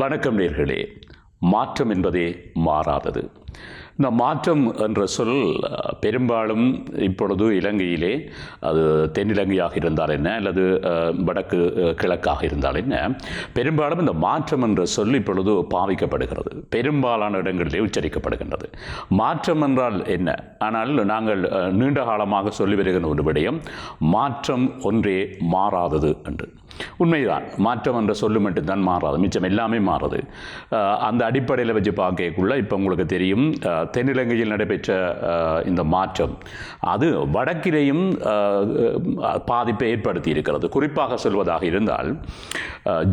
வணக்கம் நேர்களே. மாற்றம் என்பதே மாறாதது. இந்த மாற்றம் என்ற சொல் பெரும்பாலும் இப்பொழுது இலங்கையிலே அது தென்னிலங்கையாக இருந்தால் என்ன அல்லது வடக்கு கிழக்காக இருந்தால் என்ன பெரும்பாலும் இந்த மாற்றம் என்ற சொல் இப்பொழுது பாவிக்கப்படுகிறது. பெரும்பாலான இடங்களிலே உச்சரிக்கப்படுகின்றது. மாற்றம் என்றால் என்ன? ஆனால் நாங்கள் நீண்ட காலமாக சொல்லி வருகிற ஒரு விடயம் மாற்றம் ஒன்றே மாறாதது என்று. உண்மைதான். மாற்றம் என்ற சொல்லு மட்டும்தான் மாறாது. மிச்சம் எல்லாமே மாறுது. அந்த அடிப்படையில் வச்சு பார்க்கக்குள்ள இப்போ உங்களுக்கு தெரியும் தென்னிலங்கையில் நடைபெற்ற இந்த மாற்றம். அது வடக்கிலேயும் பாதிப்பை ஏற்படுத்தி இருக்கிறது. குறிப்பாக சொல்வதாக இருந்தால்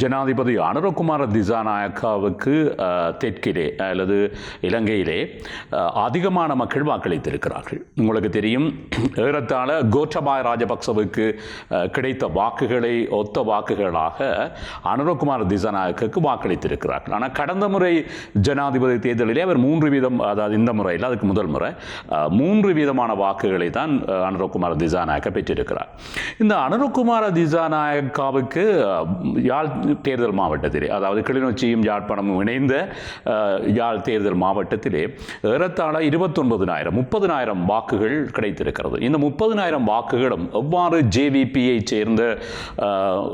ஜனாதிபதி அனுரகுமார திசாநாயக்காவுக்கு தெற்கிலே அல்லது இலங்கையிலே அதிகமான மக்கள் வாக்களித்திருக்கிறார்கள். உங்களுக்கு தெரியும் ஏறத்தாழ கோட்டபாய ராஜபக்சவுக்கு கிடைத்த வாக்குகளை ஒத்த வாக்குகளாக அனுரகுமார் திசாநாயக்கு வாக்களித்திருக்கிறார்கள். ஆனால் கடந்த முறை ஜனாதிபதி தேர்தலிலே அவர் மூன்று வீதம் அதாவது இந்த முறையில் அதுக்கு முதல் முறை மூன்று வீதமான வாக்குகளை தான் அனுரகுமார் திசாநாயக்க பெற்றிருக்கிறார். இந்த அனுரகுமார திசாநாயக்காவுக்கு யாழ் தேர்தல் மாவட்டத்திலே அதாவது கிளிநொச்சியும் யாழ்ப்பாணமும் இணைந்த யாழ் தேர்தல் மாவட்டத்திலே ஏறத்தாழ இருபத்தொன்பதினாயிரம் முப்பதினாயிரம் வாக்குகள் கிடைத்திருக்கிறது. இந்த முப்பதினாயிரம் வாக்குகளும் எவ்வாறு ஜேவிபியை சேர்ந்த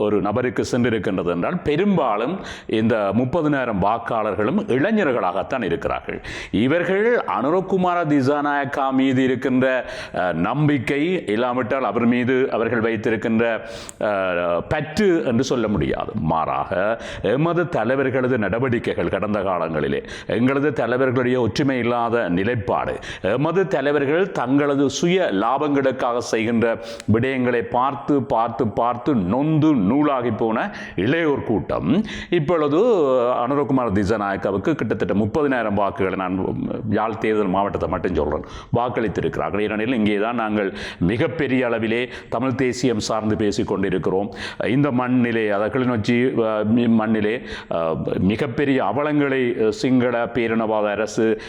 ஒரு நபருக்கு சென்றிருக்கின்றது என்றால் பெரும்பாலும் இந்த முப்பதினாயிரம் வாக்காளர்களும் இளைஞர்களாகத்தான் இருக்கிறார்கள். இவர்கள் அனுரகுமார திசாநாயக்கா மீது இருக்கின்ற நம்பிக்கை இல்லாவிட்டால் அவர் மீது அவர்கள் வைத்திருக்கின்ற பற்று என்று சொல்ல முடியாது. மாறாக எமது தலைவர்களது நடவடிக்கைகள் கடந்த காலங்களிலே எங்களது தலைவர்களுடைய ஒற்றுமை இல்லாத நிலைப்பாடு எமது தலைவர்கள் தங்களது சுய லாபங்களுக்காக செய்கின்ற விடயங்களை பார்த்து பார்த்து பார்த்து நொந்து நூலாகி போன இளையோர் கூட்டம். இப்பொழுது அனுரகுமார் திசநாயக்காவுக்கு கிட்டத்தட்ட முப்பதினாயிரம் வாக்குகளை நான் யாழ் தேர்தல் மாவட்டத்தை மட்டும் சொல்கிறேன் வாக்களித்திருக்கிறார்கள். ஏனெனில் இங்கே தான் நாங்கள் மிகப்பெரிய அளவிலே தமிழ் தேசியம் சார்ந்து பேசிக் கொண்டிருக்கிறோம். இந்த மண்ணிலே அதை கிளிநொச்சி மண்ணிலே மிகப்பெரிய அவலங்களை சிங்கள பேரினவாத அரசு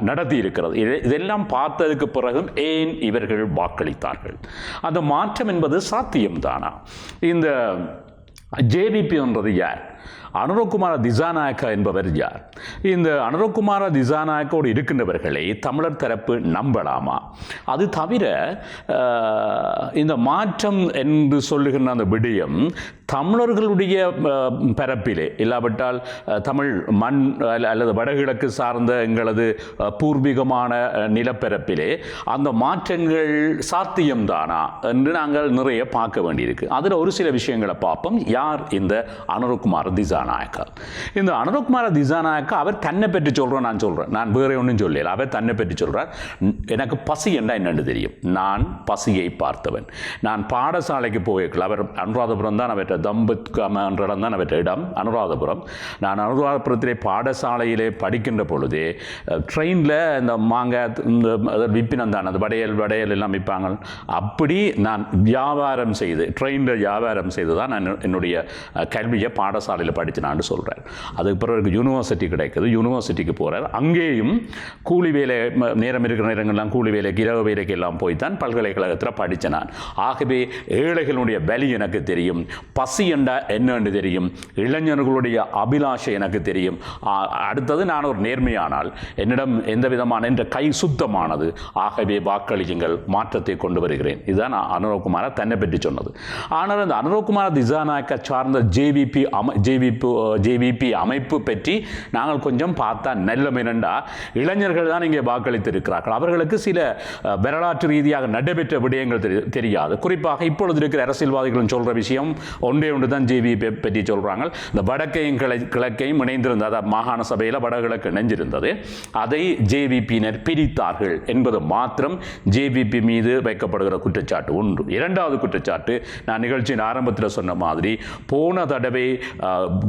நடத்தி இருக்கிறது இது- இதெல்லாம் பார்த்ததுக்கு பிறகும் ஏன் இவர்கள் வாக்களித்தார்கள்? அந்த மாற்றம் என்பது சாத்தியம்தானா? இந்த ஜேவிபின்றது யார்? அனுரகுமார திசாநாயக்கா என்பவர் யார்? இந்த அனுரகுமார திசாநாயக்கோடு இருக்கின்றவர்களை தமிழர் தரப்பு நம்பலாமா? அது தவிர இந்த மாற்றம் என்று சொல்லுகின்ற அந்த விடயம் தமிழர்களுடைய பரப்பிலே. இல்லாவிட்டால் தமிழ் மண் அல்ல- அல்லது வடகிழக்கு சார்ந்த எங்களது பூர்வீகமான நிலப்பரப்பிலே அந்த மாற்றங்கள் சாத்தியம்தானா என்று நாங்கள் நிறைய பார்க்க வேண்டியிருக்கு. அதில் ஒரு சில விஷயங்களை பார்ப்போம். யார் இந்த அனுரகுமார் திசாநாயக்கா. இந்த அனுரகுமார திசாநாயக்கா அவர் தன்னை பற்றி சொல்கிறோம் நான் சொல்கிறேன் நான் வேறே ஒன்றும் சொல்லல. அவர் தன்னை பற்றி சொல்கிறார் எனக்கு பசி என்ன என்னென்னு தெரியும். நான் பசியை பார்த்தவன். நான் பாடசாலைக்கு போயிருக்கல. அவர் அனுராதபுரம் தான் அவற்றை தம்பத்காம என்ற இடம் தான் அவற்ற இடம். அனுராதபுரம். நான் அனுராதபுரத்திலே பாடசாலையிலே படிக்கின்ற பொழுதே ட்ரெயினில் இந்த மாங்காய் இந்த விப்பினம் தான். அந்த வடையல் வடையல் எல்லாம் விற்பாங்க. அப்படி நான் வியாபாரம் செய்து ட்ரெயினில் வியாபாரம் செய்து தான் நான் என்னுடைய கல்வியை பாடசாலையில் படித்தினான்னு சொல்கிறார் அதுக்கு பிறகு யூனிவர்சிட்டி கிடைக்குது. யூனிவர்சிட்டிக்கு போகிறார் அங்கேயும் கூலி வேலை நேரம் இருக்கிற நேரங்கள்லாம் கூலி வேலைக்கு இரவு வேலைக்கு எல்லாம் போய் தான் பல்கலைக்கழகத்தில் படித்தேன் நான். ஆகவே ஏழைகளுடைய வலி எனக்கு தெரியும். பசி என்றா என்னன்னு தெரியும். இளைஞர்களுடைய அபிலாஷை எனக்கு தெரியும். அடுத்தது நான் ஒரு நேர்மையானால் என்னிடம் எந்த விதமான என்ற கை சுத்தமானது. ஆகவே வாக்களியுங்கள் மாற்றத்தை கொண்டு வருகிறேன். இதுதான் நான் அனுரகுமார தன்னை பற்றி சொன்னது. ஆனால் அந்த அனுரகுமார திசாநாயக்க சார்ந்த ஜேவிபி அம ஜேவிபி ஜேவிபி அமைப்பு பற்றி நாங்கள் கொஞ்சம் பார்த்தா நல்ல மினண்டா இளைஞர்கள் தான் இங்கே வாக்களித்திருக்கிறார்கள். அவர்களுக்கு சில வரலாற்று ரீதியாக நடைபெற்ற விடயங்கள் தெரியாது. குறிப்பாக இப்பொழுது இருக்கிற அரசியல்வாதிகளும் சொல்கிற விஷயம் ஒன்றே ஒன்று தான் ஜேவிபி பற்றி சொல்கிறாங்க இந்த வடக்கையும் கிளை கிழக்கையும் இணைந்திருந்தது அதாவது மாகாண சபையில் வடகிழக்கு இணைஞ்சிருந்தது. அதை ஜேவிபியினர் பிரித்தார்கள் என்பது மாத்திரம் ஜேவிபி மீது வைக்கப்படுகிற குற்றச்சாட்டு ஒன்று. இரண்டாவது குற்றச்சாட்டு நான் நிகழ்ச்சியின் ஆரம்பத்தில் சொன்ன மாதிரி போன தடவை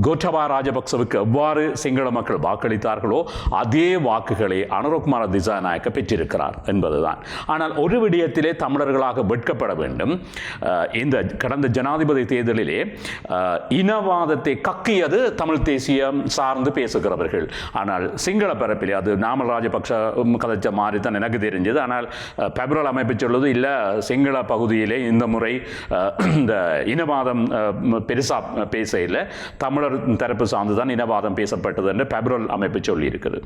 கோட்டபா ராஜபக்சவுக்கு எவ்வாறு சிங்கள மக்கள் வாக்களித்தார்களோ அதே வாக்குகளை அனுரகுமார திசாநாயக்க பெற்றிருக்கிறார் என்பதுதான். ஆனால் ஒரு விடயத்திலே தமிழர்களாக வெட்கப்பட வேண்டும். இந்த கடந்த ஜனாதிபதி தேர்தலிலே இனவாதத்தை கக்கியது தமிழ் தேசியம் சார்ந்து பேசுகிறவர்கள். ஆனால் சிங்கள பரப்பிலே அது நாமல் ராஜபக்ஷ கதைச்ச மாதிரி தான் எனக்கு தெரிஞ்சது. ஆனால் பெப்ரல் அமைப்பு சொல்வது இல்லை சிங்கள பகுதியிலே இந்த முறை இந்த இனவாதம் பெருசாக பேச இல்லை. தமிழர் தரப்பு சார்ந்து தான் இனவாதம் பேசப்பட்டது என்று பெப்ரல் அமைப்பு சொல்லியிருக்குது.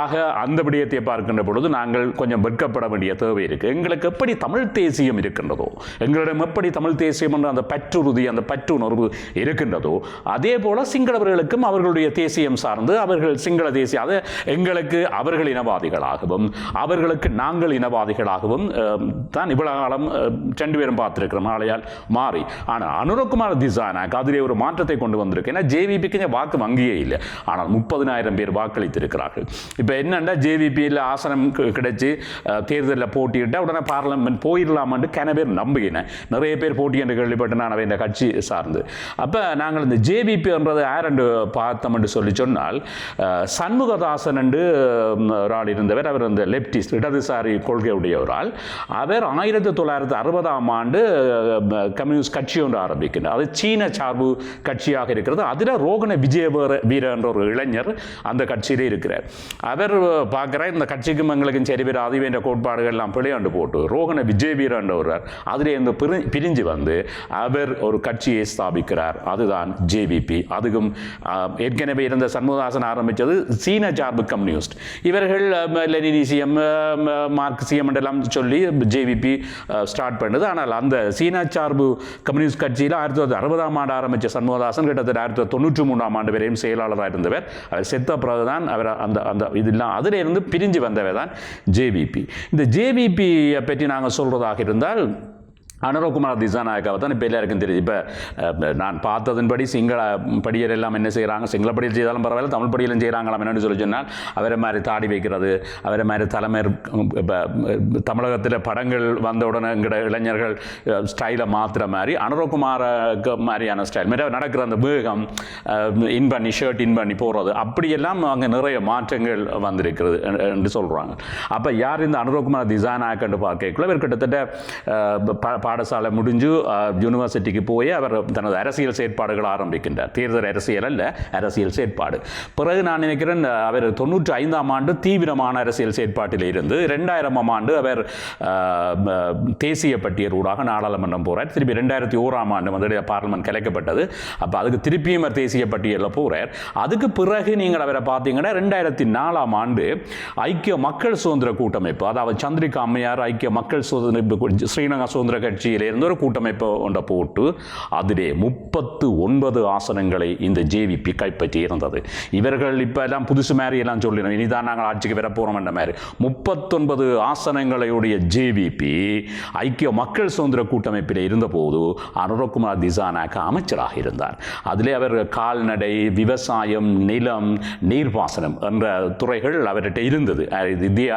ஆக அந்த விடயத்தை பார்க்கின்ற பொழுது நாங்கள் கொஞ்சம் வெட்கப்பட வேண்டிய தேவை இருக்குது எங்களுக்கு எப்படி தமிழ் தேசியம் இருக்கின்றதோ எங்களிடம் எப்படி தமிழ் தேசியம் என்ற அந்த பற்றுறுதி அந்த பற்றுணர்வு இருக்கின்றதோ அதே போல் சிங்களவர்களுக்கும் அவர்களுடைய தேசியம் சார்ந்து அவர்கள் சிங்கள தேசிய அதை எங்களுக்கு அவர்கள் இனவாதிகளாகவும் அவர்களுக்கு நாங்கள் இனவாதிகளாகவும் தான் இவ்வளவு காலம் ரெண்டு பேரும் பார்த்துருக்கிறோம். ஆலையால் மாறி. ஆனால் அனுரகுமார் திசானாக் அதிலே ஒரு மாற்றத்தை கொண்டு வந்திருக்கு. ஏன்னா ஜேவிபிக்கு வாக்கு வங்கியே இல்லை. ஆனால் முப்பதினாயிரம் பேர் வாக்களித்திருக்கிறார்கள். இப்போ என்னென்னா ஜேவிபியில் ஆசனம் கிடைச்சி கிடைச்சு தேர்தலில் போட்டியிட்டு உடனே பார்லமெண்ட் போயிடலாமான்னு கன பேர் நம்புகிறேன் நிறைய பேர் போட்டி என்று கேள்விப்பட்டு நான் இந்த கட்சி சார்ந்து. அப்போ நாங்கள் இந்த ஜேவிபின்றது யாரென்று பார்த்தோம்னு சொல்லி சொன்னால் சண்முகதாசன் என்று ஒரு ஆள் இருந்தவர். அவர் அந்த லெப்டிஸ்ட் இடதுசாரி கொள்கையுடைய ஒரு ஆள் அவர் ஆயிரத்தி தொள்ளாயிரத்தி அறுபதாம் ஆண்டு கம்யூனிஸ்ட் கட்சி ஒன்று ஆரம்பிக்கின்றார். அது சீன சார்பு கட்சியாக இருக்கிறது. அது அதில் ரோகண விஜயவீர வீரன்ற ஒரு இளைஞர் அந்த கட்சியிலே இருக்கிறார். அவர் பார்க்குற இந்த கட்சிக்கும் எங்களுக்கும் சரி பேர் அதுவே கோட்பாடுகள் எல்லாம் பிழையாண்டு போட்டு ரோகண விஜய வீரன்றவர் ஒருவர் அதிலே இந்த பிரி பிரிஞ்சு வந்து அவர் ஒரு கட்சியை ஸ்தாபிக்கிறார். அதுதான் ஜேவிபி அதுக்கும் ஏற்கனவே இருந்த சண்முகதாசன் ஆரம்பித்தது சீன சார்பு கம்யூனிஸ்ட். இவர்கள் லெனினிசியம் மார்க்சியம் என்றெல்லாம் சொல்லி ஜேவிபி ஸ்டார்ட் பண்ணது. ஆனால் அந்த சீன சார்பு கம்யூனிஸ்ட் கட்சியில் ஆயிரத்தி தொள்ளாயிரத்தி அறுபதாம் ஆண்டு ஆரம்பித்த சண்முகதாசன் கிட்டத்தட்ட ஆயிரத்தி தொண்ணூற்றி மூணாம் ஆண்டு வரையும் செயலாளராக இருந்தவர். அவர் செத்த பிறகு தான் அவர் அந்த அந்த இதெல்லாம் அதிலிருந்து பிரிஞ்சு வந்தவர் தான் ஜேவிபி. இந்த ஜேவிபியை பற்றி நாங்கள் சொல்கிறதாக இருந்தால் அனுரகுமார் திசாநாயக்காவை தான் இப்போ எல்லாருக்கும் தெரியுது இப்போ நான் பார்த்ததன்படி சிங்கள படியர் எல்லாம் என்ன செய்கிறாங்க சிங்கள படியில் செய்தாலும் பரவாயில்ல தமிழ் படியிலும் செய்கிறாங்களாம் என்னன்னு சொல்லி சொன்னால் அவரை மாதிரி தாடி வைக்கிறது அவரை மாதிரி தலைமையர் இப்போ தமிழகத்தில் படங்கள் வந்த உடனே எங்கட இளைஞர்கள் ஸ்டைலை மாற்றுற மாதிரி அனுரகுமாருக்கு மாதிரியான ஸ்டைல் மாதிரி நடக்கிற அந்த வேகம் இன் பண்ணி ஷர்ட் இன் பண்ணி போகிறது அப்படியெல்லாம் அங்கே நிறைய மாற்றங்கள் வந்திருக்கிறது என்று- சொல்கிறாங்க அப்போ யார் இந்த அனுரகுமார் திசாநாயக்கன்னு பார்க்கக்குள்ள இவர் கிட்டத்தட்ட ப- பாடசாலை முடிஞ்சு யூனிவர்சிட்டிக்கு போய் அவர் தனது அரசியல் செயற்பாடுகள் ஆரம்பிக்கின்றார். தேர்தல் அரசியல் அல்ல அரசியல் செயற்பாடு. பிறகு நான் நினைக்கிறேன் அவர் தொண்ணூற்றி ஐந்தாம் ஆண்டு தீவிரமான அரசியல் செயற்பாட்டில் இருந்து ரெண்டாயிரமாம் ஆண்டு அவர் தேசிய பட்டியல் ஊடாக நாடாளுமன்றம் போகிறார் திருப்பி ரெண்டாயிரத்தி ஓராம் ஆண்டு வந்து பார்லிமெண்ட் கலைக்கப்பட்டது. அப்போ அதுக்கு திருப்பியும் தேசிய பட்டியலில் போகிறார் அதுக்கு பிறகு நீங்கள் அவரை பார்த்தீங்கன்னா ரெண்டாயிரத்தி நாலாம் ஆண்டு ஐக்கிய மக்கள் சுதந்திர கூட்டமைப்பு அதாவது சந்திரிகா அம்மையார் ஐக்கிய மக்கள் சுதந்திர ஸ்ரீலங்கா சுதந்திர கட்சியிலிருந்து ஒரு கூட்டமைப்பு ஒன்றை போட்டு அதிலே முப்பத்து ஒன்பது ஆசனங்களை இந்த ஜேவிபி கைப்பற்றி இருந்தது. இவர்கள் இப்போ எல்லாம் புதுசு மாதிரி எல்லாம் சொல்லிடும் இனிதான் நாங்கள் ஆட்சிக்கு வரப்போகிறோம் என்ற மாதிரி. முப்பத்தொன்பது ஆசனங்களையுடைய ஜேவிபி ஐக்கிய மக்கள் சுதந்திர கூட்டமைப்பில் இருந்தபோது அனுரகுமார் திசானாக்க அமைச்சராக இருந்தார். அதிலே அவர் கால்நடை விவசாயம் நிலம் நீர்ப்பாசனம் என்ற துறைகள் அவர்கிட்ட இருந்தது. அஹ் இது தி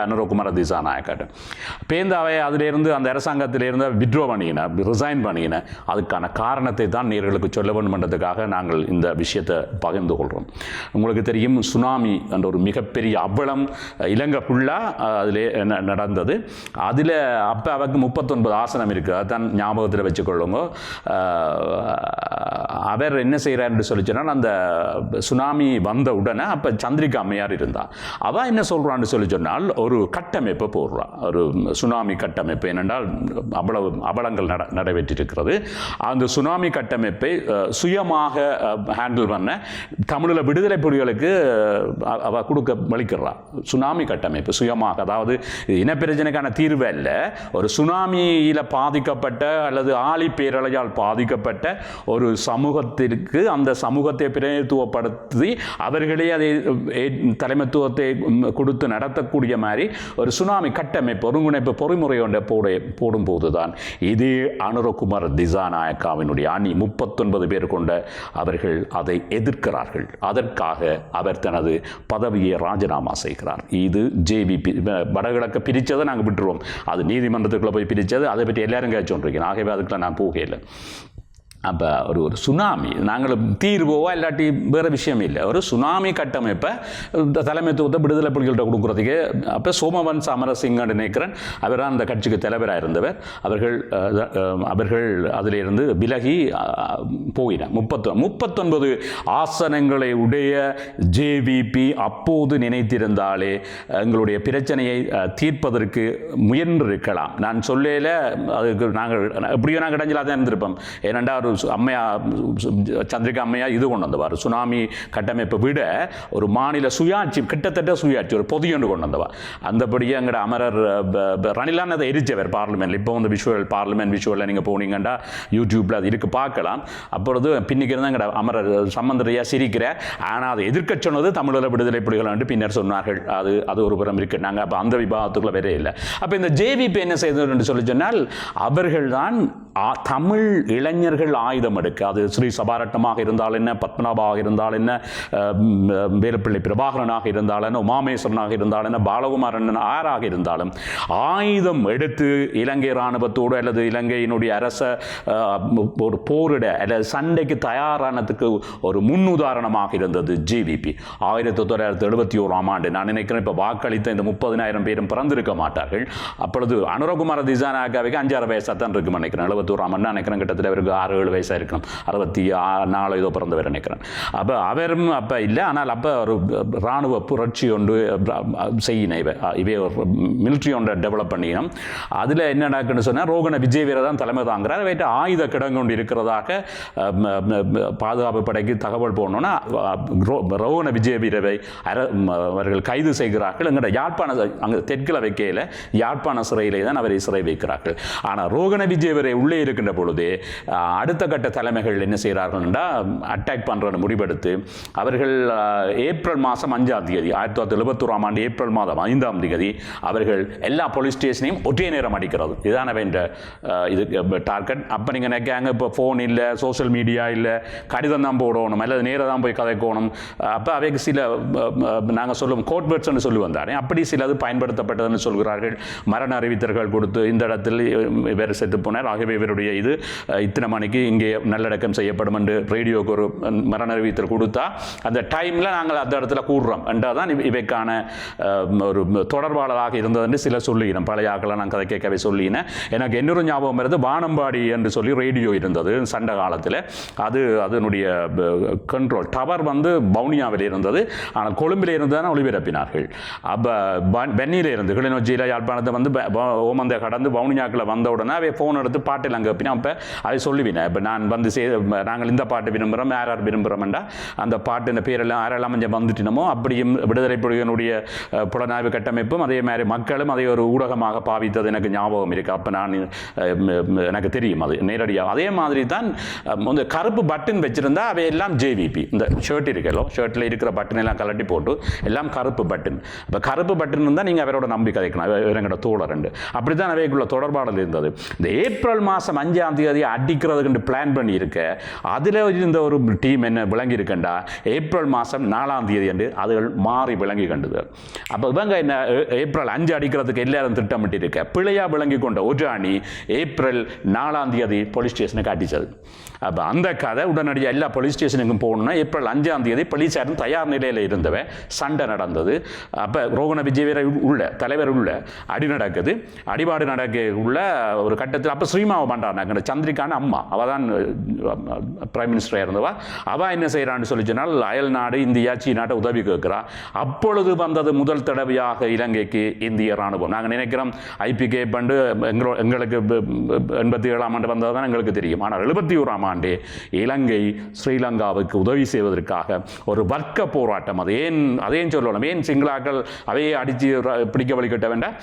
பேந்தாவை அதிலிருந்து அந்த அரசாங்கத்திலிருந்து விட்ரோ பண்ணிக்கினேன் ரிசைன் பண்ணிக்கினேன் அதுக்கான காரணத்தை தான் நேர்களுக்கு சொல்ல வேண்டும் என்றதுக்காக நாங்கள் இந்த விஷயத்தை பகிர்ந்து கொள்கிறோம் உங்களுக்கு தெரியும் சுனாமி என்ற ஒரு மிகப்பெரிய அவ்வளம் இலங்கை ஃபுல்லாக அதில் நடந்தது. அதில் அப்போ அவருக்கு முப்பத்தொன்பது ஆசனம் இருக்குது அதுதான் ஞாபகத்தில் வச்சுக்கொள்ளுங்க. அவர் என்ன செய்கிறார்னு சொல்லி சொன்னால் அந்த சுனாமி வந்த உடனே அப்போ சந்திரிகா அம்மையார் இருந்தா. அவள் என்ன சொல்கிறான்னு சொல்லி சொன்னால் ஒரு கட்டமைப்பை போடுறா. ஒரு சுனாமி கட்டமைப்பு. என்னென்றால் அவ்வளவு அவலங்கள் நட நடைபெற்றிருக்கிறது. அந்த சுனாமி கட்டமைப்பை சுயமாக ஹேண்டில் பண்ண தமிழில் விடுதலை புலிகளுக்கு அவ கொடுக்க வலிக்கிறா சுனாமி கட்டமைப்பு சுயமாக அதாவது இனப்பிரச்சனைக்கான தீர்வு அல்ல ஒரு சுனாமியில் பாதிக்கப்பட்ட அல்லது ஆழி பேரலையால் பாதிக்கப்பட்ட ஒரு சமூகத்திற்கு அந்த சமூகத்தை பிரதிநிதித்துவப்படுத்தி அவர்களே அதை தலைமைத்துவத்தை கொடுத்து நடத்தக்கூடிய மாதிரி ஒரு சுனாமி கட்டமைப்பு ஒருங்கிணைப்பு பொறிமுறை ஒன்றை போட போடும்போது தான் இது அனுரகுமார் திசாநாயக்காவினுடைய அணி முப்பத்தொன்பது பேர் கொண்ட அவர்கள் அதை எதிர்க்கிறார்கள். அதற்காக அவர் தனது பதவியை ராஜினாமா செய்கிறார். இது ஜேவிபி வடகிழக்க பிரித்ததை நாங்கள் விட்டுருவோம். அது நீதிமன்றத்துக்குள்ளே போய் பிரித்தது அதை பற்றி எல்லாரும் கேச்சோன்றிருக்கேன் ஆகவே அதுக்குள்ள நான் போகல அப்போ ஒரு ஒரு சுனாமி நாங்கள் தீர்வோவோ இல்லாட்டி வேறு விஷயம் இல்லை. ஒரு சுனாமி கட்டமைப்பை இந்த தலைமைத்துவத்தை விடுதலை புலிகள்கிட்ட கொடுக்குறதுக்கு அப்போ சோமவன் சமரசிங்கன்னு நினைக்கிறேன். அவர் தான் அந்த கட்சிக்கு தலைவராக இருந்தவர். அவர்கள் அவர்கள் அதிலிருந்து விலகி போயின. போயினார் முப்பத்தொ முப்பத்தொன்பது ஆசனங்களை உடைய ஜேவிபி அப்போது நினைத்திருந்தாலே எங்களுடைய பிரச்சனையை தீர்ப்பதற்கு முயன்றிருக்கலாம். நான் சொல்லையில் அதுக்கு நாங்கள் எப்படியோ நாங்கள் இடைஞ்சலாக தான் இருந்திருப்போம். ஏனென்றால் அம்மையா சந்திரிகா அம்மையா இது கொண்டு வந்தவார். சுனாமி கட்டமைப்பை விட ஒரு மாநில சுயாட்சி கிட்டத்தட்ட சுயாட்சி ஒரு பொதியொன்று கொண்டு வந்தவா அந்தபடியே எங்கட அமரர் ப- ரணிலான் அதை எரிச்சவர் பார்லிமெண்ட் இப்போ வந்து விஷுவல் பார்லிமெண்ட் விஷுவலில் நீங்கள் போனீங்கன்னா யூடியூப்பில் அது இருக்குது பார்க்கலாம். அப்பொழுது பின்னிக்கிறது இருந்தால் எங்கட அமரர் சம்பந்தரையா சிரிக்கிற ஆனால் அதை எதிர்க்க சொன்னது தமிழர் விடுதலை புலிகள் என்று பின்னர் சொன்னார்கள். அது அது ஒரு புறம் இருக்குது நாங்கள் அப்போ அந்த விவாதத்துக்குள்ள வேறே இல்லை. அப்போ இந்த ஜேவிபி என்ன செய்தது என்று சொல்லி சொன்னால் அவர்கள் தான் தமிழ் இளைஞர்கள் ஆயுதம் எடுக்க அது ஸ்ரீ சபாரட்டமாக இருந்தால் என்ன? பத்மநாபாக இருந்தால் என்ன? வேலுப்பிள்ளை பிரபாகரனாக இருந்தால் என்ன? உமாமேஸ்வரனாக இருந்தால் என்ன? பாலகுமாரன் ஆராக இருந்தாலும் ஆயுதம் எடுத்து இலங்கை இராணுவத்தோடு அல்லது இலங்கையினுடைய அரச ஒரு போரிட அல்லது சண்டைக்கு தயாரானதுக்கு ஒரு முன்னுதாரணமாக இருந்தது ஜிவிபி ஆயிரத்தி தொள்ளாயிரத்தி எழுபத்தி ஓராம் ஆண்டு நான் நினைக்கிறேன் இப்போ வாக்களித்த இந்த முப்பதினாயிரம் பேரும் பிறந்திருக்க மாட்டார்கள். அப்பொழுது அனுரகுமார திசானாக்காவுக்கு அஞ்சாறு வயசாக தான் இருக்கும் நினைக்கிறேன். எழுபத்தோராம் ஆண்டு நினைக்கிறேன் கிட்டத்தட்ட அவருக்கு ஆறு ஏழு வயசாக இருக்கணும் அறுபத்தி நாலு ஏதோ பிறந்தவர் நினைக்கிறேன். அப்போ அவரும் அப்போ இல்லை ஆனால் அப்போ ஒரு இராணுவ புரட்சி ஒன்று செய்யின இவை. இவை ஒரு மிலிட்ரி ஒன்றை டெவலப் பண்ணினோம். அதில் என்ன நடக்குன்னு சொன்னால் ரோகண விஜய் தான் தலைமை தாங்கிறார். வைட்டு ஆயுத கிடங்கு ஒன்று இருக்கிறதாக பாதுகாப்பு படைக்கு தகவல் போடணும்னா ரோகண விஜய வீரவை அர அவர்கள் கைது செய்கிறார்கள். எங்கள்ட யாழ்ப்பாண அங்கே தெற்கில் வைக்கையில் யாழ்ப்பாண சிறையிலே தான் அவரை சிறை வைக்கிறார்கள். ஆனால் ரோகண விஜயவரை உள்ளே இருக்கின்ற பொழுது அடுத்த அடுத்த கட்ட தலைமைகள் என்ன செய்கிறார்கள்னா அட்டாக் பண்ணுறன்னு முடிவெடுத்து அவர்கள் ஏப்ரல் மாதம் அஞ்சாம் தேதி ஆயிரத்தி தொள்ளாயிரத்தி எழுபத்தோராம் ஆண்டு ஏப்ரல் மாதம் ஐந்தாம் தேதி அவர்கள் எல்லா போலீஸ் ஸ்டேஷனையும் ஒற்றை நேரம் அடிக்கிறது. இதுதான் வேண்ட இது டார்கெட் அப்போ நீங்கள் நினைக்காங்க இப்போ ஃபோன் இல்லை சோஷியல் மீடியா இல்லை கடிதம் தான் போடணும் அல்லது நேராக தான் போய் கதைக்கணும். அப்போ அவைக்கு சில நாங்கள் சொல்லும் கோட் வேர்ட்ஸ்னு சொல்லி வந்தாரே அப்படி சிலது பயன்படுத்தப்பட்டதுன்னு சொல்கிறார்கள். மரண அறிவித்தர்கள் கொடுத்து இந்த இடத்தில் இவர் செத்து போனார். ஆகவே இவருடைய இது இத்தனை மணிக்கு இங்கே நல்லடக்கம் செய்யப்படும் என்று ரேடியோக்கு ஒரு மரண அறிவித்தல் கொடுத்தா அந்த டைமில் நாங்கள் அந்த இடத்துல கூடுறோம். என்றால் தான் இவைக்கான ஒரு தொடர்பாளராக இருந்ததுன்னு சில சொல்லிக்கிறேன் பழைய ஆக்களை நான் கதை கேட்கவே சொல்லினேன் எனக்கு இன்னொரு ஞாபகம் வருது வானம்பாடி என்று சொல்லி ரேடியோ இருந்தது சண்டை காலத்தில். அது அதனுடைய கண்ட்ரோல் டவர் வந்து பவுனியாவில் இருந்தது ஆனால் கொழும்பில் இருந்துதான் ஒளிபரப்பினார்கள். அப்போ பென்னியில் இருந்து கிளிநொச்சியில் யாழ்ப்பாணத்தை வந்து ஓமந்தை கடந்து வவுனியாக்கில் வந்த உடனே அவை ஃபோன் எடுத்து பாட்டில் அங்கே அப்போ அதை சொல்லுவினேன் இப்போ நான் வந்து சே நாங்கள் இந்த பாட்டு விரும்புகிறோம் யார் யார் விரும்புகிறோம்டா அந்த பாட்டின் பேரெல்லாம் யாரெல்லாம் கொஞ்சம் வந்துட்டினமோ அப்படியும் விடுதலை புலிகளுடைய புலனாய்வு கட்டமைப்பும் அதே மாதிரி மக்களும் அதை ஒரு ஊடகமாக பாவித்தது எனக்கு ஞாபகம் இருக்குது அப்போ நான் எனக்கு தெரியும் அது நேரடியாக. அதே மாதிரி தான் வந்து கருப்பு பட்டன் வச்சுருந்தா அவை எல்லாம் ஜேவிபி இந்த ஷர்ட் இருக்கலோ ஷர்ட்டில் இருக்கிற பட்டன் எல்லாம் கலட்டி போட்டு எல்லாம் கருப்பு பட்டன் இப்போ கருப்பு பட்டன் இருந்தால் நீங்கள் அவரோட நம்பி கதைக்கணும் அவ- தோழர் ரெண்டு. அப்படி தான் அவைக்குள்ள தொடர்பாடல் இருந்தது. இந்த ஏப்ரல் மாதம் அஞ்சாம் தேதி அடிக்கிறதுக்கு பிளான் பண்ணியிருக்க. அதில் இருந்த ஒரு டீம் என்ன விளங்கி இருக்கண்டா ஏப்ரல் மாதம் நாலாம் தேதி என்று அதுகள் மாறி விளங்கி கண்டது. அப்போ இவங்க என்ன ஏப்ரல் அஞ்சு அடிக்கிறதுக்கு எல்லாரும் திட்டமிட்டிருக்க. பிழையாக விளங்கி கொண்ட ஒரு அணி ஏப்ரல் நாலாம் தேதி போலீஸ் ஸ்டேஷனுக்கு அடித்தது அப்போ அந்த கதை உடனடியாக எல்லா போலீஸ் ஸ்டேஷனுக்கும் போகணும்னா ஏப்ரல் அஞ்சாம் தேதி போலீஸாரும் தயார் நிலையில் இருந்தவன். சண்டை நடந்தது. அப்போ ரோகண விஜயவீர உள்ள தலைவர் உள்ள அடி நடக்குது. அடிபாடு நடக்க உள்ள ஒரு கட்டத்தில் அப்போ ஸ்ரீமாவை பண்ணுறாங்க சந்திரிகான அம்மா. அவள் தான் பிரைம் மினிஸ்டராக இருந்தவா. அவள் என்ன செய்கிறான்னு சொல்லி சொன்னால் அயல் நாடு இந்தியா சீனாட்ட உதவி கேட்குறா. அப்பொழுது வந்தது முதல் தடவையாக இலங்கைக்கு இந்திய ராணுவம். நாங்கள் நினைக்கிறோம் ஐபிகே பண்டு எங்களோ எங்களுக்கு எண்பத்தி ஏழாம் ஆண்டு வந்தது தான் எங்களுக்கு தெரியும். ஆனால் எழுபத்தி ஓராம் ஆண்டே இலங்கை ஸ்ரீலங்காவுக்கு உதவி செய்வதற்காக ஒரு வர்க்க போராட்டம். அது ஏன் அதையும் சொல்லணும்? ஏன் சிங்களாக்கள் அவையே அடித்து பிடிக்க வழிகட்ட வேண்டாம்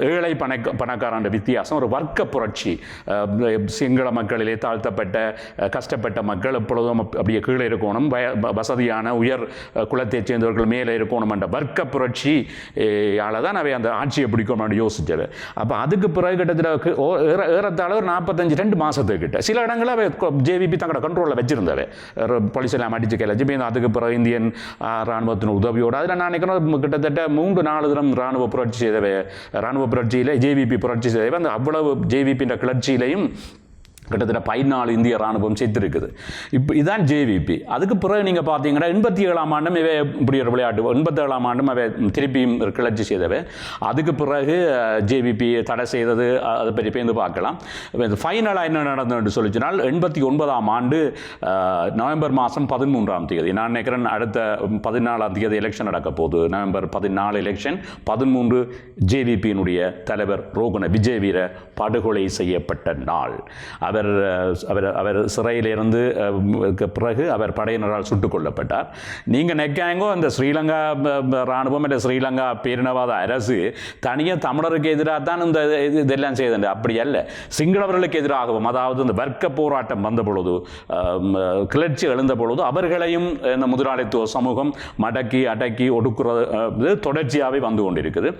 ஏழை பணக்க பணக்காரன் வித்தியாசம். ஒரு வர்க்க புரட்சி. சிங்கள மக்களிலே தாழ்த்தப்பட்ட கஷ்டப்பட்ட மக்கள் எப்பொழுதும் அப்படியே கீழே இருக்கணும். வய- வ- வசதியான உயர் குலத்தைச் சேர்ந்தவர்கள் மேலே இருக்கணும் என்ற வர்க்க புரட்சி தான் அவை அந்த ஆட்சியை பிடிக்கணும்னு யோசிச்சது அப்போ அதுக்கு பிறகு கிட்டத்தட்ட ஏறத்தாழ ஒரு நாற்பத்தஞ்சு ரெண்டு மாதத்துக்கிட்ட சில இடங்களில் அவை ஜேவிபி தங்களோட கண்ட்ரோலில் வச்சிருந்தவை போலீஸ் எல்லாம் அடிச்சு கிளச்சி அதுக்கு பிறகு இந்தியன் ஆ, ராணுவத்தின் உதவியோடு. அதில் நான் நினைக்கிறேன் கிட்டத்தட்ட மூன்று நாலு தினம் ராணுவ புரட்சி செய்தவை ராணுவ புரட்சியில் ஜேவிபி புரட்சி செய்தவை. அந்த அவ்வளவு ஜேவிபின்ற கிளர்ச்சியிலையும் கிட்டத்தட்ட பதினாலு இந்திய ராணுவம் சேர்த்துருக்குது இப்போ இதான் ஜேவிபி அதுக்கு பிறகு நீங்கள் பார்த்தீங்கன்னா எண்பத்தி ஏழாம் ஆண்டும் இவை இப்படி ஒரு விளையாட்டு எண்பத்தி ஏழாம் ஆண்டும் அவை திருப்பியும் கிளர்ச்சி செய்தவை அதுக்கு பிறகு ஜேவிபி தடை செய்தது அதை பற்றி பேர்ந்து பார்க்கலாம். இது ஃபைனலாக என்ன நடந்ததுன்னு சொல்லிச்சுனால் எண்பத்தி ஒன்பதாம் ஆண்டு நவம்பர் மாதம் பதிமூன்றாம் தேதி நான் நினைக்கிறேன் அடுத்த பதினாலாம் தேதி எலெக்ஷன் நடக்க போகுது. நவம்பர் பதினாலு எலெக்ஷன் பதிமூன்று ஜேவிபியினுடைய தலைவர் ரோகண விஜய் வீர படுகொலை செய்யப்பட்ட நாள். அவர் அவர் அவர் அவர் சிறையிலிருந்து பிறகு அவர் படையினரால் சுட்டுக் கொல்லப்பட்டார். நீங்கள் நெக்காங்கோ அந்த ஸ்ரீலங்கா இராணுவம் இல்லை ஸ்ரீலங்கா பேரினவாத அரசு தனியாக தமிழருக்கு எதிராக தான் இந்த இது- இதெல்லாம் செய்தது. அப்படி அல்ல. சிங்களவர்களுக்கு எதிராகவும் அதாவது இந்த வர்க்க போராட்டம் வந்த பொழுது கிளர்ச்சி எழுந்த பொழுது அவர்களையும் இந்த முதலாளித்துவ சமூகம் மடக்கி அடக்கி ஒடுக்குறது தொடர்ச்சியாகவே வந்து கொண்டிருக்குது.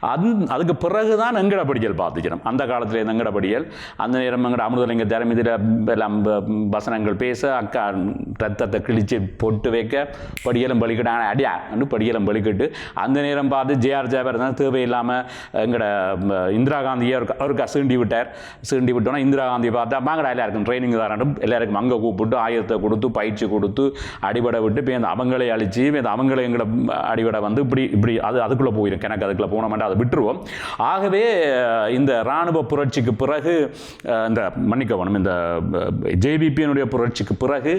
அது அதுக்கு பிறகு தான் எங்கட எங்கடப்படியல் பார்த்துக்கணும் அந்த காலத்தில் எங்கட படியல் அந்த நேரம் எங்கட அமிர்தலிங்க தரமிதில் எல்லாம் வசனங்கள் பேச அக்கா ரத்தத்தை கிழிச்சு பொட்டு வைக்க படியலும் பலிக்கிட்டு அடியான்னு படியலும் பலிக்கிட்டு. அந்த நேரம் பார்த்து ஜேஆர் ஜேபர் தான் தேவையில்லாமல் எங்களோட இந்திரா காந்தியை அவருக்கா அவருக்கு சீண்டி விட்டார். சீண்டி விட்டோன்னா இந்திரா காந்தி பார்த்தா வாங்கடா எல்லாருக்கும் ட்ரைனிங் தரணும் எல்லாருக்கும் அங்கே கூப்பிட்டு ஆயுதத்தை கொடுத்து பயிற்சி கொடுத்து அடிபட விட்டு போய் இந்த அவங்களை அழிச்சு அந்த அவங்களை எங்களை அடிபட வந்து இப்படி இப்படி அது அதுக்குள்ளே போயிடும் எனக்கு அதுக்குள்ளே போன மாட்டேன் அதை விட்டுருவோம். ஆகவே இந்த இராணுவ புரட்சிக்கு பிறகு இந்த மன்னிக்க மன்னிக்கவனம் இந்த ஜேபிபியினுடைய புரட்சிக்கு பிறகு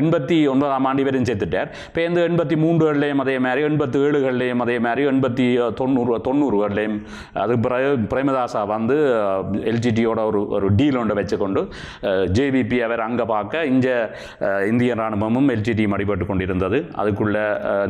எண்பத்தி ஒன்பதாம் ஆண்டு வரையும் சேர்த்துட்டார். இப்போ இந்த எண்பத்தி மூன்றுகள்லேயும் அதே மாதிரி எண்பத்தி ஏழுகள்லேயும் அதே மாதிரி எண்பத்தி தொண்ணூறு தொண்ணூறுகள்லேயும் அது பிறகு பிரேமதாசா வந்து எல்ஜிடியோட ஒரு ஒரு டீல் ஒன்றை வச்சுக்கொண்டு ஜேவிபி அவர் அங்கே பார்க்க இங்கே இந்திய இராணுவமும் எல்ஜிடியும் அடிபட்டு கொண்டிருந்தது. அதுக்குள்ள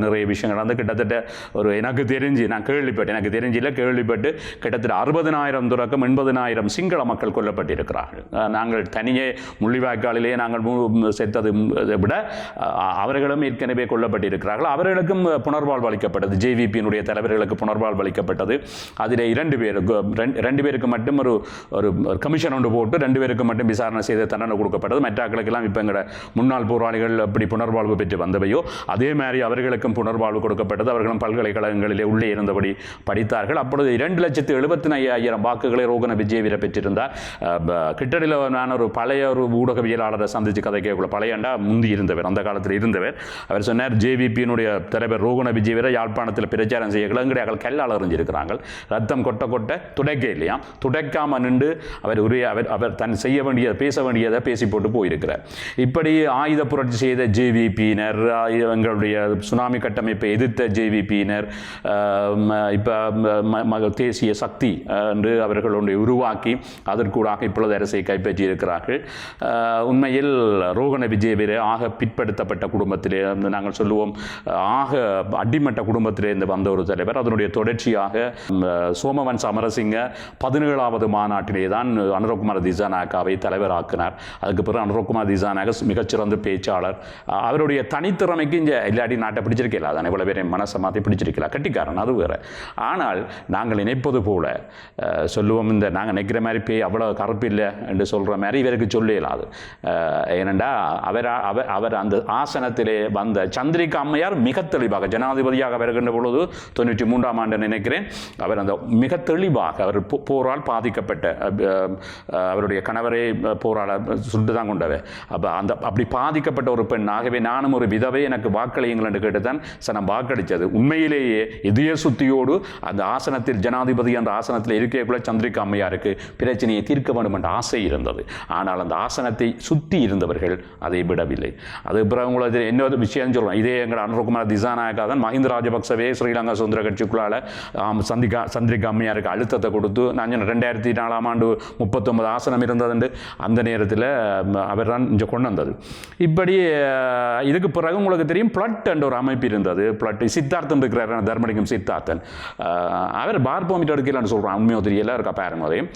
நிறைய விஷயங்கள் வந்து கிட்டத்தட்ட ஒரு எனக்கு தெரிஞ்சு நான் கேள்விப்பட்டேன் எனக்கு தெரிஞ்சில்ல கேள்விப்பட்டு கிட்டத்தட்ட அறுபதனாயிரம் தொடக்கம் எண்பதினாயிரம் சிங்கள மக்கள் கொல்லப்பட்டிருக்கிறார்கள். நாங்கள் தனியே முள்ளிவாய்க்காலிலே நாங்கள் செத்தது விட அவர்களும் ஏற்கனவே கொல்லப்பட்டிருக்கிறார்கள். அவர்களுக்கும் புனர்வாழ்வு அளிக்கப்பட்டது. ஜேவிபியினுடைய தலைவர்களுக்கு புனர்வாழ்வு அளிக்கப்பட்டது. அதில் இரண்டு பேருக்கு ரெண்டு- பேருக்கு மட்டும் ஒரு ஒரு கமிஷன் ஒன்று போட்டு ரெண்டு பேருக்கு மட்டும் விசாரணை செய்த தண்டனை கொடுக்கப்பட்டது. மற்றாக்களுக்கெல்லாம் இப்போ எங்களோட முன்னாள் போராளிகள் அப்படி புனர்வாழ்வு பெற்று வந்தவையோ அதே மாதிரி அவர்களுக்கும் புனர்வாழ்வு கொடுக்கப்பட்டது. அவர்களும் பல்கலைக்கழகங்களிலே உள்ளே இருந்தபடி படித்தார்கள். அப்பொழுது இரண்டு லட்சத்து எழுபத்தி ஐயாயிரம் வாக்குகளை ரோகன விஜயவீர பெற்றிருந்தார். அஹ், நான் ஒரு பழைய ஒரு ஊடகவியலாளரை சந்தித்து கதை கேட்கல பழையண்டா முந்தி இருந்தவர் அந்த காலத்தில் இருந்தவர். அவர் சொன்னார் ஜேவிபியினுடைய தலைவர் ரோகுண விஜயவரை யாழ்ப்பாணத்தில் பிரச்சாரம் செய்யல அவர்கள் கல்லால் அறிஞ்சிருக்கிறாங்க ரத்தம் கொட்ட கொட்ட துடைக்க இல்லையா? துடைக்காமல் நின்று அவர் உரிய அவர் அவர் தன் செய்ய வேண்டிய பேச வேண்டியதை பேசி போட்டு போயிருக்கிறார். இப்படி ஆயுத புரட்சி செய்த ஜேவிபியினர் எங்களுடைய சுனாமி கட்டமைப்பை எதிர்த்த ஜேவிபியினர் இப்போ தேசிய சக்தி என்று அவர்கள் உருவாக்கி அதற்கூடாக இப்பொழுது அரசு கைப்பற்றி இருக்கிறார்கள் உண்மையில் ரோகண விஜயவீர ஆக பிற்படுத்தப்பட்ட குடும்பத்திலே வந்து நாங்கள் சொல்லுவோம் ஆக அடிமட்ட குடும்பத்திலே இருந்து வந்த ஒரு தலைவர். அதனுடைய தொடர்ச்சியாக சோமவன் சமரசிங்க பதினேழாவது மாநாட்டிலே தான் அனுரகுமார் தலைவர் தலைவராக்கினார். அதுக்கு பிறகு அனுரகுமார் திசானாக மிகச்சிறந்த பேச்சாளர். அவருடைய தனித்திறமைக்கு இங்கே இல்லாட்டி நாட்டை பிடிச்சிருக்கலாம் அதான்? இவ்வளோ பேரையும் மனசை மாற்றி பிடிச்சிருக்கலாம் கட்டிக்காரன் அது வேறு. ஆனால் நாங்கள் நினைப்பது போல சொல்லுவோம் இந்த நாங்கள் நினைக்கிற மாதிரி பேய் அவ்வளோ கருப்பு இல்லை என்று சொல்கிற மாதிரி இவருக்கு சொல்ல இயலாது ஏனெண்டா அவர் அவர் அவர் அந்த ஆசனத்திலே வந்த சந்திரிகா அம்மையார் மிக தெளிவாக ஜனாதிபதியாக வருகின்ற பொழுது தொண்ணூற்றி மூன்றாம் ஆண்டு நினைக்கிறேன் அவர் அந்த மிக தெளிவாக அவர் போ- போரால் பாதிக்கப்பட்ட அவருடைய கணவரை போராட சுட்டு தான் கொண்டவர். அப்போ அந்த அப்படி பாதிக்கப்பட்ட ஒரு பெண் ஆகவே நானும் ஒரு விதவை எனக்கு வாக்களியுங்கள் என்று கேட்டு தான் சனம் வாக்களித்தது. உண்மையிலேயே இதய சுத்தியோடு அந்த ஆசனத்தில் ஜனாதிபதி அந்த ஆசனத்தில் இருக்கக்குள்ள சந்திரிகா அம்மையாருக்கு பிரச்சனையை தீர்க்க வேண்டும் என்ற ஆசை ஆசை இருந்தது. ஆனால் அந்த ஆசனத்தை சுற்றி இருந்தவர்கள் அதை விடவில்லை. அது பிறகு உங்களுக்கு இன்னொரு விஷயம் சொல்லுவேன் இதே எங்கள் அனுரகுமார் திசாநாயக்கா தான் மஹிந்த ராஜபக்சவே ஸ்ரீலங்கா சுதந்திர கட்சிக்குள்ளால் சந்திகா சந்திரிகா அம்மையாருக்கு அழுத்தத்தை கொடுத்து நான் ரெண்டாயிரத்தி நாலாம் ஆண்டு முப்பத்தொன்பது ஆசனம் இருந்ததுண்டு. அந்த நேரத்தில் அவர் தான் இங்கே கொண்டு வந்தது. இப்படி இதுக்கு பிறகு உங்களுக்கு தெரியும் பிளட் என்ற ஒரு அமைப்பு இருந்தது. பிளட் சித்தார்த்தன் இருக்கிறார் தர்மலிங்கம் சித்தார்த்தன். அவர் பார் போமிட்டு எடுக்கலான்னு சொல்கிறான் உண்மையோ தெரியல இருக்கா பாருங்க. அதையும்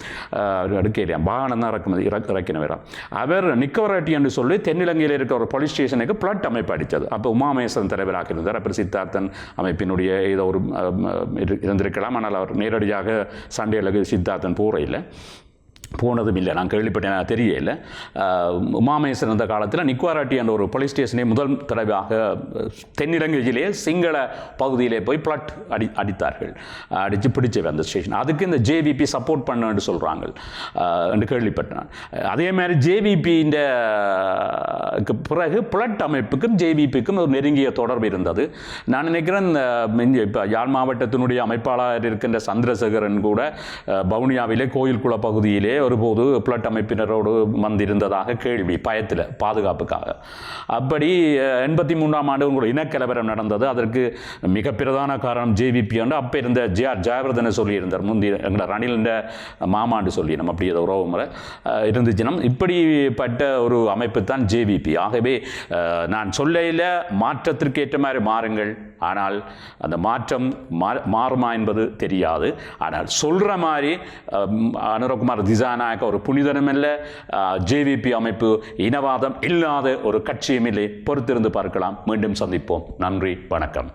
அவர் எடுக்கலையா? பானம் தான் இறக்குமதி இறக் இறக்கினவரா? அவர் நிக்கவராட்டி என்று சொல்லி தென்னிலங்கையில் இருக்கிற ஒரு போலீஸ் ஸ்டேஷனுக்கு பிளட் அமைப்பு அடித்தது. அப்போ உமாமேசன் தலைவராக இருந்தார். அப்புறம் சித்தார்த்தன் அமைப்பினுடைய ஏதோ ஒரு இருந்திருக்கலாம். ஆனால் அவர் நேரடியாக சண்டையில் சித்தார்த்தன் போகிற இல்லை போனதும் இல்லை. நான் கேள்விப்பட்டேன் எனக்கு தெரியல ஆஹ், உமாமேசன் இருந்த காலத்தில் நிக்வாராட்டி என்ற ஒரு போலீஸ் ஸ்டேஷனை முதல் தடவையாக தென்னிலங்கையிலே சிங்கள பகுதியிலே போய் பிளட் அடி அடித்தார்கள். அடித்து பிடிச்சவை அந்த ஸ்டேஷன் அதுக்கு இந்த ஜேவிபி சப்போர்ட் பண்ணுன்னு சொல்கிறாங்க என்று கேள்விப்பட்டேன் அதே மாதிரி ஜேவிபியின் பிறகு பிளட் அமைப்புக்கும் ஜேவிபிக்கும் ஒரு நெருங்கிய தொடர்பு இருந்தது. நான் நினைக்கிறேன் இப்போ யாழ் மாவட்டத்தினுடைய அமைப்பாளர் இருக்கின்ற சந்திரசேகரன் கூட பவுனியாவிலே கோயில்குள பகுதியிலே ஒருபோது பிளட் அமைப்பினரோடு வந்திருந்ததாக கேள்வி பயத்தில் பாதுகாப்புக்காக. அப்படி எண்பத்தி மூன்றாம் ஆண்டு கூட இனக்கலவரம் நடந்தது. அதற்கு மிக பிரதான காரணம் ஜேவிபி என்று அப்போ இருந்த ஜே ஆர் ஜெயவர்தனை சொல்லியிருந்தார். முந்தி எங்களை ரணிலின் மாமாண்டு சொல்லி நம்ம அப்படி ஏதோ உறவு முறை இருந்துச்சுனம் இப்படிப்பட்ட ஒரு அமைப்பு தான் ஜேவிபி ஆகவே நான் சொல்லையில் மாற்றத்திற்கு ஏற்ற மாதிரி மாறுங்கள். ஆனால் அந்த மாற்றம் மா- மாறுமா என்பது தெரியாது. ஆனால் சொல்கிற மாதிரி அனுரகுமார் திசாநாயக்க ஒரு புனிதனும் இல்லை. ஜேவிபி அமைப்பு இனவாதம் இல்லாத ஒரு கட்சியும் இல்லை. பொறுத்திருந்து பார்க்கலாம். மீண்டும் சந்திப்போம். நன்றி. வணக்கம்.